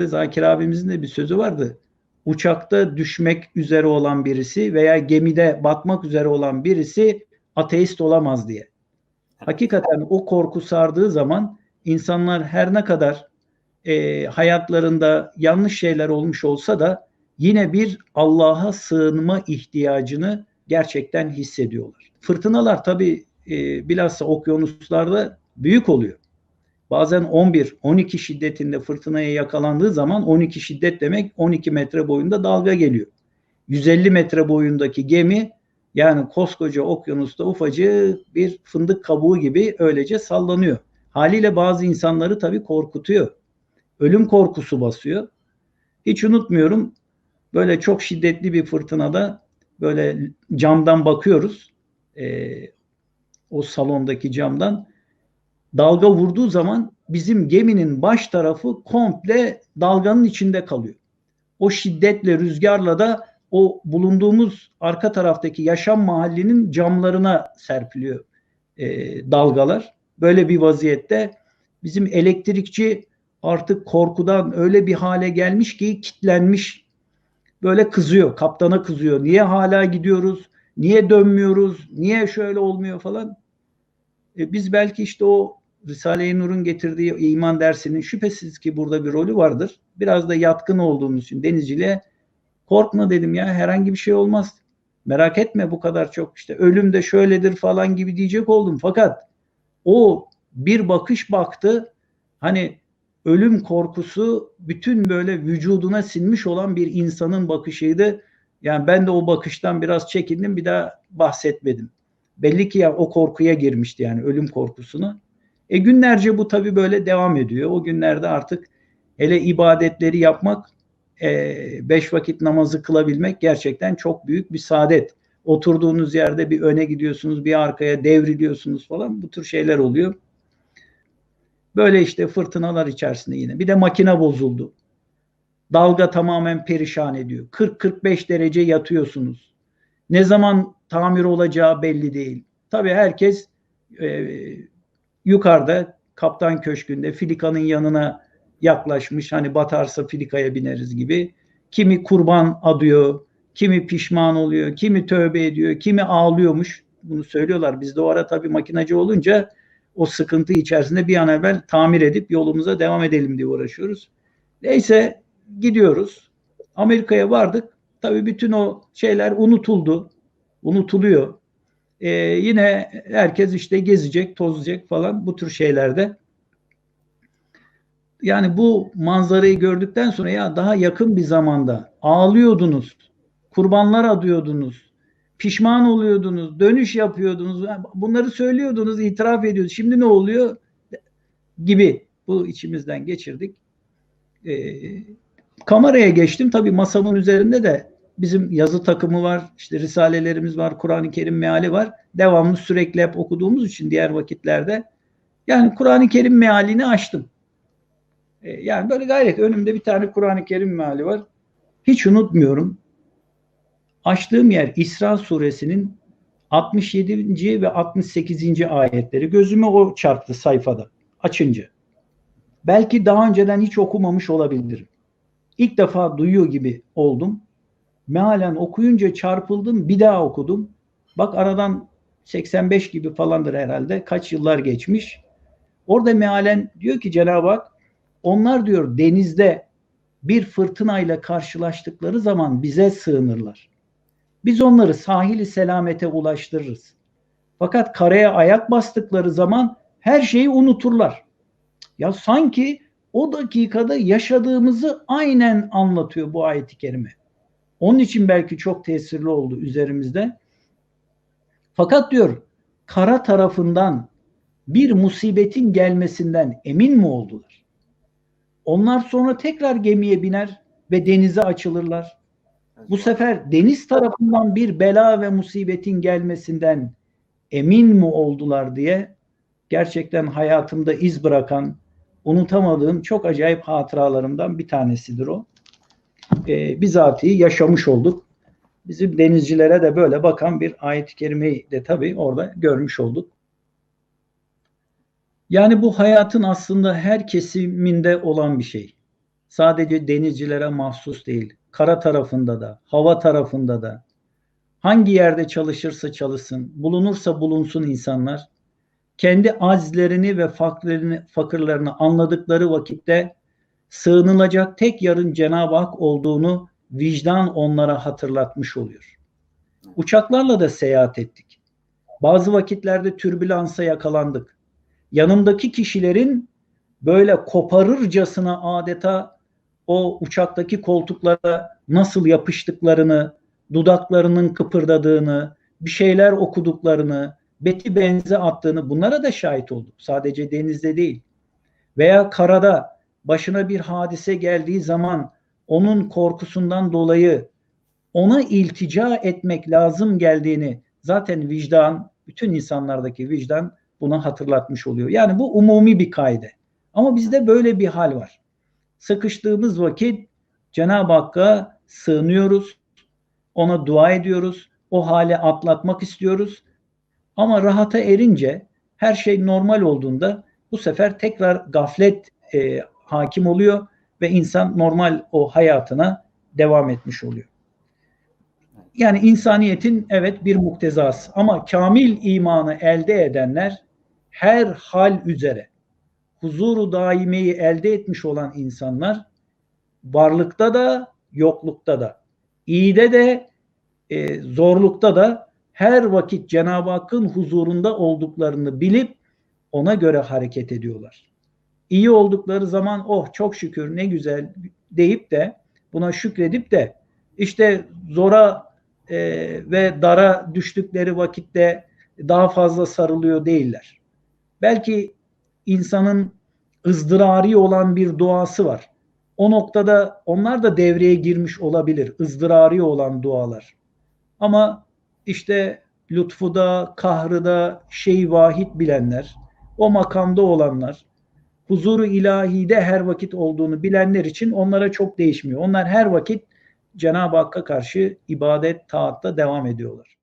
Zakir abimizin de bir sözü vardı. Uçakta düşmek üzere olan birisi veya gemide batmak üzere olan birisi ateist olamaz diye. Hakikaten o korku sardığı zaman insanlar her ne kadar e, hayatlarında yanlış şeyler olmuş olsa da yine bir Allah'a sığınma ihtiyacını gerçekten hissediyorlar. Fırtınalar tabi e, bilhassa okyanuslarda büyük oluyor. Bazen 11-12 şiddetinde fırtınaya yakalandığı zaman 12 şiddet demek 12 metre boyunda dalga geliyor. 150 metre boyundaki gemi yani koskoca okyanusta ufacık bir fındık kabuğu gibi öylece sallanıyor. Haliyle bazı insanları tabii korkutuyor. Ölüm korkusu basıyor. Hiç unutmuyorum böyle çok şiddetli bir fırtınada böyle camdan bakıyoruz. E, o salondaki camdan dalga vurduğu zaman bizim geminin baş tarafı komple dalganın içinde kalıyor. O şiddetle rüzgarla da o bulunduğumuz arka taraftaki yaşam mahallinin camlarına serpiliyor e, dalgalar. Böyle bir vaziyette bizim elektrikçi artık korkudan öyle bir hale gelmiş ki kitlenmiş böyle kızıyor. Kaptana kızıyor. Niye hala gidiyoruz? Niye dönmüyoruz? Niye şöyle olmuyor falan. E, biz belki işte o Risale-i Nur'un getirdiği iman dersinin şüphesiz ki burada bir rolü vardır. Biraz da yatkın olduğumuz için denizciliğe korkma dedim ya herhangi bir şey olmaz. Merak etme bu kadar çok işte ölüm de şöyledir falan gibi diyecek oldum. Fakat o bir bakış baktı hani ölüm korkusu bütün böyle vücuduna sinmiş olan bir insanın bakışıydı. Yani ben de o bakıştan biraz çekindim bir daha bahsetmedim. Belli ki ya o korkuya girmişti yani ölüm korkusunu. E günlerce bu tabi böyle devam ediyor. O günlerde artık hele ibadetleri yapmak, e, beş vakit namazı kılabilmek gerçekten çok büyük bir saadet. Oturduğunuz yerde bir öne gidiyorsunuz, bir arkaya devriliyorsunuz falan bu tür şeyler oluyor. Böyle işte fırtınalar içerisinde yine. Bir de makine bozuldu. Dalga tamamen perişan ediyor. 40-45 derece yatıyorsunuz. Ne zaman tamir olacağı belli değil. Tabii herkes e, yukarıda kaptan köşkünde filikanın yanına yaklaşmış. Hani batarsa filikaya bineriz gibi. Kimi kurban adıyor, kimi pişman oluyor, kimi tövbe ediyor, kimi ağlıyormuş. Bunu söylüyorlar. Biz de o ara tabii makinacı olunca o sıkıntı içerisinde bir an evvel tamir edip yolumuza devam edelim diye uğraşıyoruz. Neyse gidiyoruz. Amerika'ya vardık. Tabii bütün o şeyler unutuldu. Unutuluyor. Ee, yine herkes işte gezecek, tozacak falan bu tür şeylerde. Yani bu manzarayı gördükten sonra ya daha yakın bir zamanda ağlıyordunuz, kurbanlar adıyordunuz, pişman oluyordunuz, dönüş yapıyordunuz, bunları söylüyordunuz, itiraf ediyordunuz. Şimdi ne oluyor? Gibi bu içimizden geçirdik. Ee, kameraya geçtim. Tabii masamın üzerinde de bizim yazı takımı var, işte risalelerimiz var, Kur'an-ı Kerim meali var. Devamlı sürekli hep okuduğumuz için diğer vakitlerde. Yani Kur'an-ı Kerim mealini açtım. Ee, yani böyle gayret önümde bir tane Kur'an-ı Kerim meali var. Hiç unutmuyorum. Açtığım yer İsra suresinin 67. ve 68. ayetleri. Gözüme o çarptı sayfada açınca. Belki daha önceden hiç okumamış olabilirim. İlk defa duyuyor gibi oldum. Mealen okuyunca çarpıldım, bir daha okudum. Bak aradan 85 gibi falandır herhalde. Kaç yıllar geçmiş. Orada mealen diyor ki Cenab-ı Hak onlar diyor denizde bir fırtınayla karşılaştıkları zaman bize sığınırlar. Biz onları sahili selamete ulaştırırız. Fakat karaya ayak bastıkları zaman her şeyi unuturlar. Ya sanki o dakikada yaşadığımızı aynen anlatıyor bu ayeti kerime. Onun için belki çok tesirli oldu üzerimizde. Fakat diyor kara tarafından bir musibetin gelmesinden emin mi oldular? Onlar sonra tekrar gemiye biner ve denize açılırlar. Bu sefer deniz tarafından bir bela ve musibetin gelmesinden emin mi oldular diye gerçekten hayatımda iz bırakan, unutamadığım çok acayip hatıralarımdan bir tanesidir o. Ee, bizatihi yaşamış olduk. Bizim denizcilere de böyle bakan bir ayet-i kerimeyi de tabii orada görmüş olduk. Yani bu hayatın aslında her kesiminde olan bir şey. sadece denizcilere mahsus değil. Kara tarafında da, hava tarafında da, hangi yerde çalışırsa çalışsın, bulunursa bulunsun insanlar, kendi azlerini ve fakirlerini, fakirlerini anladıkları vakitte sığınılacak tek yarın Cenab-ı Hak olduğunu vicdan onlara hatırlatmış oluyor. Uçaklarla da seyahat ettik. Bazı vakitlerde türbülansa yakalandık. Yanımdaki kişilerin böyle koparırcasına adeta o uçaktaki koltuklara nasıl yapıştıklarını, dudaklarının kıpırdadığını, bir şeyler okuduklarını, beti benze attığını bunlara da şahit olduk. Sadece denizde değil. Veya karada başına bir hadise geldiği zaman onun korkusundan dolayı ona iltica etmek lazım geldiğini zaten vicdan, bütün insanlardaki vicdan buna hatırlatmış oluyor. Yani bu umumi bir kaide. Ama bizde böyle bir hal var. Sıkıştığımız vakit Cenab-ı Hakk'a sığınıyoruz. Ona dua ediyoruz. O hale atlatmak istiyoruz. Ama rahata erince her şey normal olduğunda bu sefer tekrar gaflet e, hakim oluyor ve insan normal o hayatına devam etmiş oluyor. Yani insaniyetin evet bir muktezası ama kamil imanı elde edenler her hal üzere huzuru daimeyi elde etmiş olan insanlar varlıkta da yoklukta da iyide de e, zorlukta da her vakit Cenab-ı Hakk'ın huzurunda olduklarını bilip ona göre hareket ediyorlar. İyi oldukları zaman oh çok şükür ne güzel deyip de buna şükredip de işte zora e, ve dara düştükleri vakitte daha fazla sarılıyor değiller. Belki insanın ızdırari olan bir duası var. O noktada onlar da devreye girmiş olabilir. ızdırari olan dualar. Ama işte lütfu da, kahrı da, şey vahid bilenler, o makamda olanlar, huzuru ilahide her vakit olduğunu bilenler için onlara çok değişmiyor. Onlar her vakit Cenab-ı Hakk'a karşı ibadet, taatta devam ediyorlar.